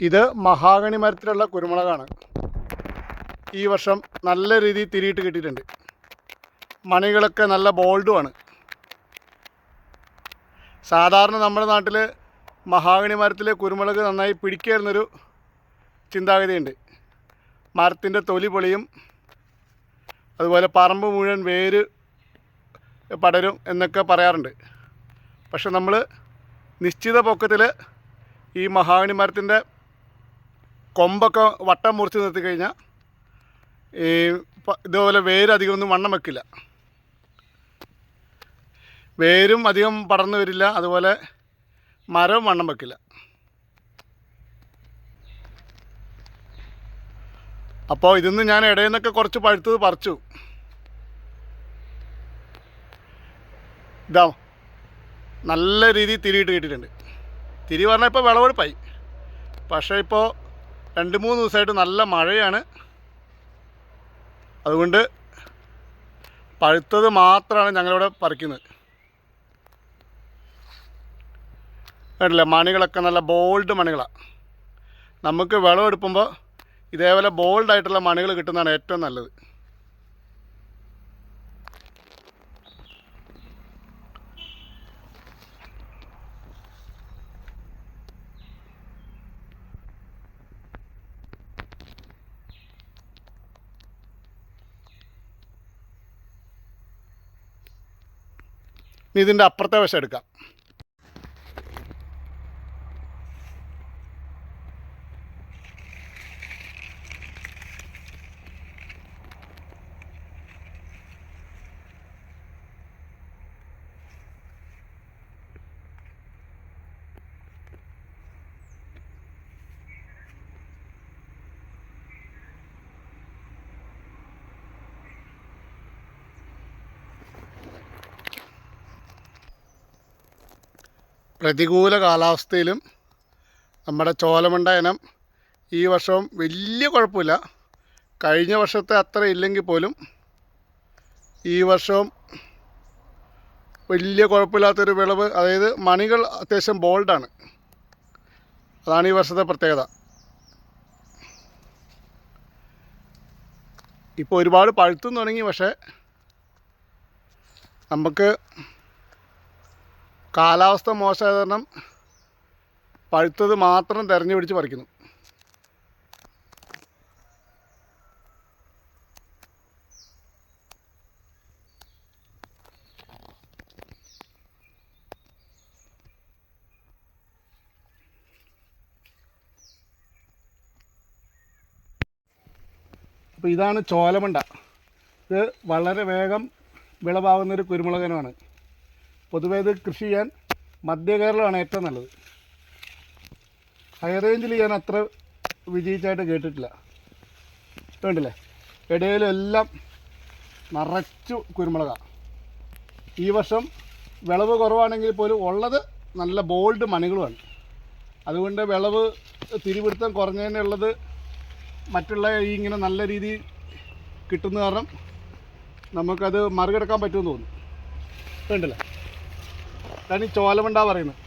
ഇത് മഹാഗണി മരത്തിലുള്ള കുരുമുളകാണ്. ഈ വർഷം നല്ല രീതിയിൽ തിരിയിട്ട് കിട്ടിയിട്ടുണ്ട്. മണികളൊക്കെ നല്ല ബോൾഡുമാണ്. സാധാരണ നമ്മുടെ നാട്ടിൽ മഹാഗണി മരത്തിലെ കുരുമുളക് നന്നായി പിടിക്കായിരുന്നൊരു ചിന്താഗതിയുണ്ട്. മരത്തിന്റെ തൊലി പൊളിയും അതുപോലെ പറമ്പ് മുഴുവൻ വേര് പടരും എന്നൊക്കെ പറയാറുണ്ട്. പക്ഷെ നമ്മൾ നിശ്ചിത പൊക്കത്തിൽ ഈ മഹാഗണി മരത്തിന്റെ കൊമ്പൊക്കെ വട്ടം മുറിച്ച് നിർത്തി കഴിഞ്ഞാൽ ഈ ഇതുപോലെ വേര് അധികമൊന്നും വണ്ണം വെക്കില്ല. വേരും അധികം പടർന്നു വരില്ല അതുപോലെ മരവും വണ്ണം വെക്കില്ല. അപ്പോൾ ഇതിന്ന് ഞാൻ ഇടയിൽ നിന്നൊക്കെ കുറച്ച് പഴുത്തത് പറിച്ചു. ഇതാ നല്ല രീതിയിൽ തിരിയിട്ട് കിട്ടിയിട്ടുണ്ട്. തിരി പറഞ്ഞാൽ ഇപ്പോൾ വിളവെടുപ്പായി. പക്ഷേ ഇപ്പോൾ രണ്ട് മൂന്ന് ദിവസമായിട്ട് നല്ല മഴയാണ്. അതുകൊണ്ട് പഴുത്തത് മാത്രമാണ് ഞങ്ങളിവിടെ പറിക്കുന്നത്. വേണ്ടില്ല മണികളൊക്കെ നല്ല ബോൾഡ് മണികളാണ് നമുക്ക് വിളവെടുക്കുമ്പോൾ ഇതേപോലെ ബോൾഡായിട്ടുള്ള മണികൾ കിട്ടുന്നതാണ് ഏറ്റവും നല്ലത്. ഇതിന്റെ അപ്പുറത്തെ വശം എടുക്കാം. പ്രതികൂല കാലാവസ്ഥയിലും നമ്മുടെ ചോലമണ്ട ഇനം ഈ വർഷവും വലിയ കുഴപ്പമില്ല. കഴിഞ്ഞ വർഷത്തെ അത്ര ഇല്ലെങ്കിൽ പോലും ഈ വർഷവും വലിയ കുഴപ്പമില്ലാത്തൊരു വിളവ് അതായത് മണികൾ അത്യാവശ്യം ബോൾഡാണ്. അതാണ് ഈ വർഷത്തെ പ്രത്യേകത. ഇപ്പോൾ ഒരുപാട് പഴുത്തും തുടങ്ങി പക്ഷേ നമുക്ക് കാലാവസ്ഥ മോശം കാരണം പഴുത്തത് മാത്രം തിരഞ്ഞു പിടിച്ച് പറിക്കുന്നു. അപ്പോൾ ഇതാണ് ചോലമണ്ട. ഇത് വളരെ വേഗം വിളവാകുന്നൊരു കുരുമുളകനമാണ് പൊതുവേ ഇത് കൃഷി ചെയ്യാൻ മധ്യ കേരളമാണ് ഏറ്റവും നല്ലത്. ഹൈ റേഞ്ചിൽ ഞാൻ അത്ര വിജയിച്ചായിട്ട് കേട്ടിട്ടില്ല. വേണ്ടില്ലേ ഇടയിലും എല്ലാം നിറച്ചു കുരുമുളകാണ് ഈ വർഷം വിളവ് കുറവാണെങ്കിൽ പോലും ഉള്ളത് നല്ല ബോൾഡ് മണികളുമാണ്. അതുകൊണ്ട് വിളവ് തിരിപിടുത്തം കുറഞ്ഞതിനുള്ളത് മറ്റുള്ള ഈ ഇങ്ങനെ നല്ല രീതിയിൽ കിട്ടുന്ന കാരണം നമുക്കത് മറികടക്കാൻ പറ്റുമെന്ന് തോന്നുന്നു. കണ്ടില്ലേ? അതാണ് ഈ ചോലമണ്ട പറയുന്നത്.